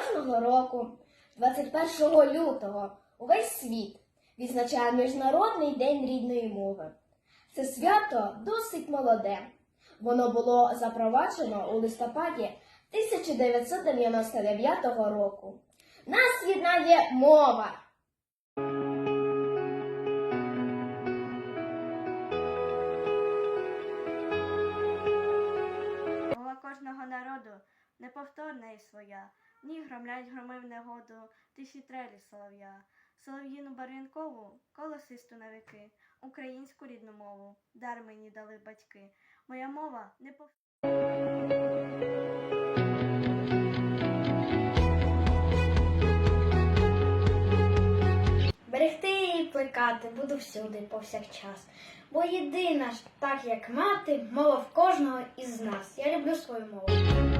Кожного року, 21 лютого, увесь світ відзначає Міжнародний день рідної мови. Це свято досить молоде. Воно було запроваджено у листопаді 1999 року. Нас єднає мова. Ні громлять громи в негоду, тиші трелі солов'я. Солов'їну барвінкову, колосисту на віки, українську рідну мову, дар мені дали батьки. Моя мова неповторна. Берегти і плекати буду всюди, повсякчас. Бо єдина ж, так як мати, мова в кожного із нас. Я люблю свою мову.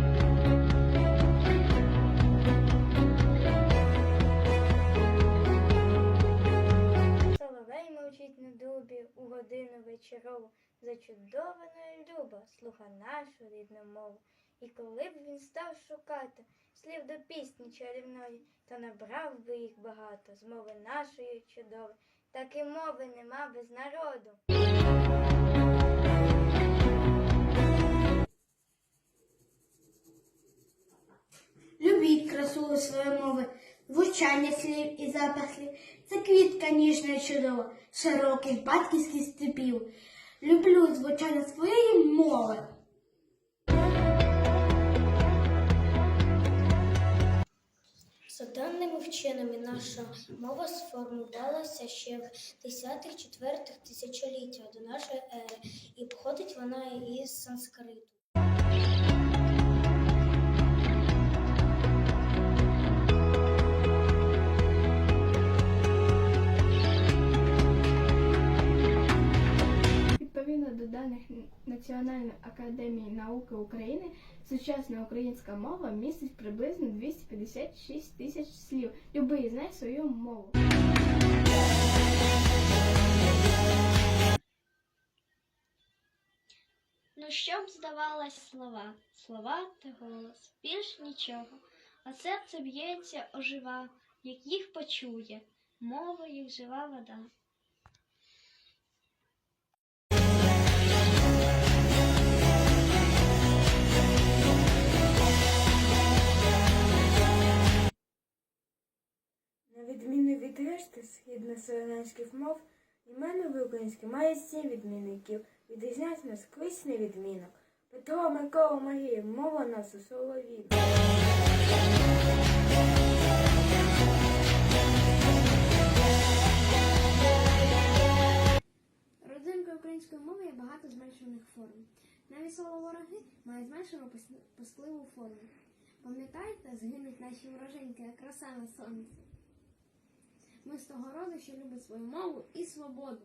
Мовчить на дубі у годину вечорову, зачудована і люба, слуха нашу рідну мову. І коли б він став шукати слів до пісні чарівної, то набрав би їх багато з мови нашої чудової, так і мови нема без народу. Любіть красу своєї мови, звучання слів і запах слів. Це квітка ніжна і чудова, широких батьківських степів. Люблю звучання своєї мови. За даними вченими, наша мова сформувалася ще в 10-4 тисячоліття до нашої ери, і походить вона із санскриту. Даних Національної академії науки України, сучасна українська мова містить приблизно 256 тисяч слів. Любий знай свою мову. Ну, щоб здавалось слова, слова та голос, більш нічого. А серце б'ється, ожива, як їх почує, мова їх жива вода. Від решти східнослов'янських мов, іменове українське має сім відмінників. Відрізняють нас кличний відмінок. Петро, Микола, Марія, мова нас у солові. Родинкою української мови є багато зменшених форм. Навіть слово вороги має зменшену пос- пискливу форму. Пам'ятаєте, згинуть наші вороженьки, як краса на сонці. Ми з того роду, що любить свою мову і свободу.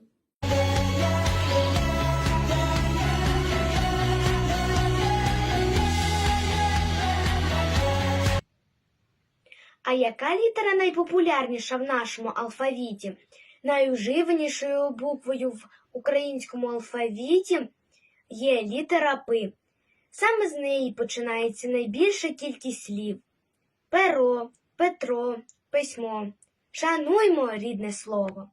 А яка літера найпопулярніша в нашому алфавіті? Найуживанішою буквою в українському алфавіті є літера П. Саме з неї починається найбільша кількість слів. Перо, Петро, письмо. Шануймо рідне слово.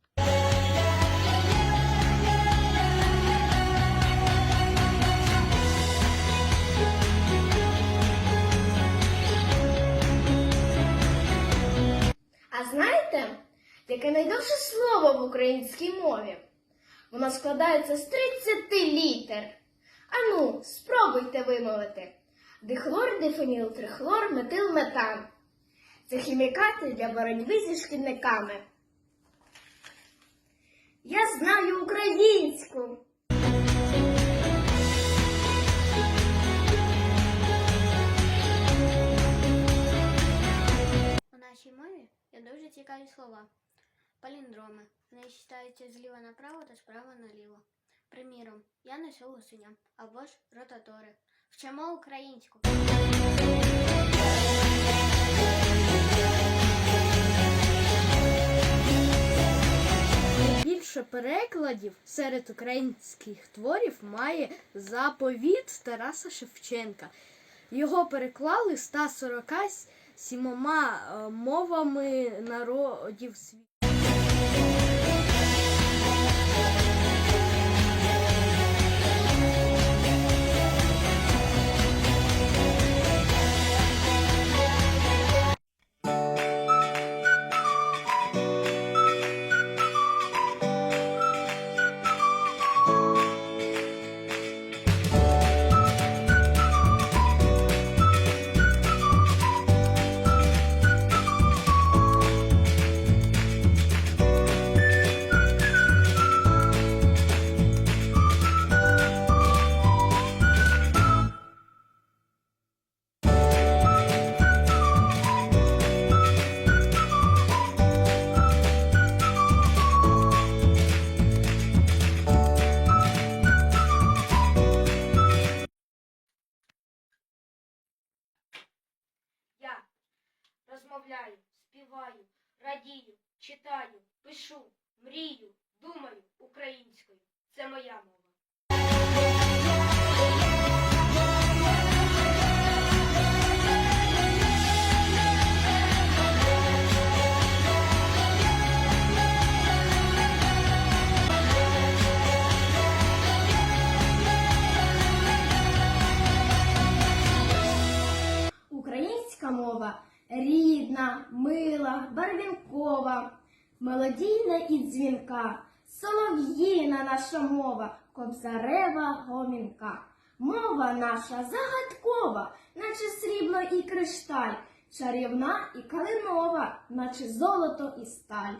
А знаєте, яке найдовше слово в українській мові? Воно складається з 30 літер. Ану, спробуйте вимовити. Дихлор, дифеніл, трихлор, метил, метан. Це хімікати для боротьби зі шкідниками. Я знаю українську. У нашій мові є дуже цікаві слова. Паліндроми. Вони читаються зліва направо та справа наліво. Приміром, я несу гусеня або ж ротатори. Вчимо українську. Перекладів серед українських творів має заповіт Тараса Шевченка. Його переклали 140 сімома е, мовами народів світу. Співаю, радію, читаю, пишу, мрію, думаю українською. Це моя мова. Українська мова рідна, мила, барвінкова, мелодійна і дзвінка, солов'їна наша мова, кобзарева гомінка. Мова наша загадкова, наче срібло і кришталь, чарівна і калинова, наче золото і сталь.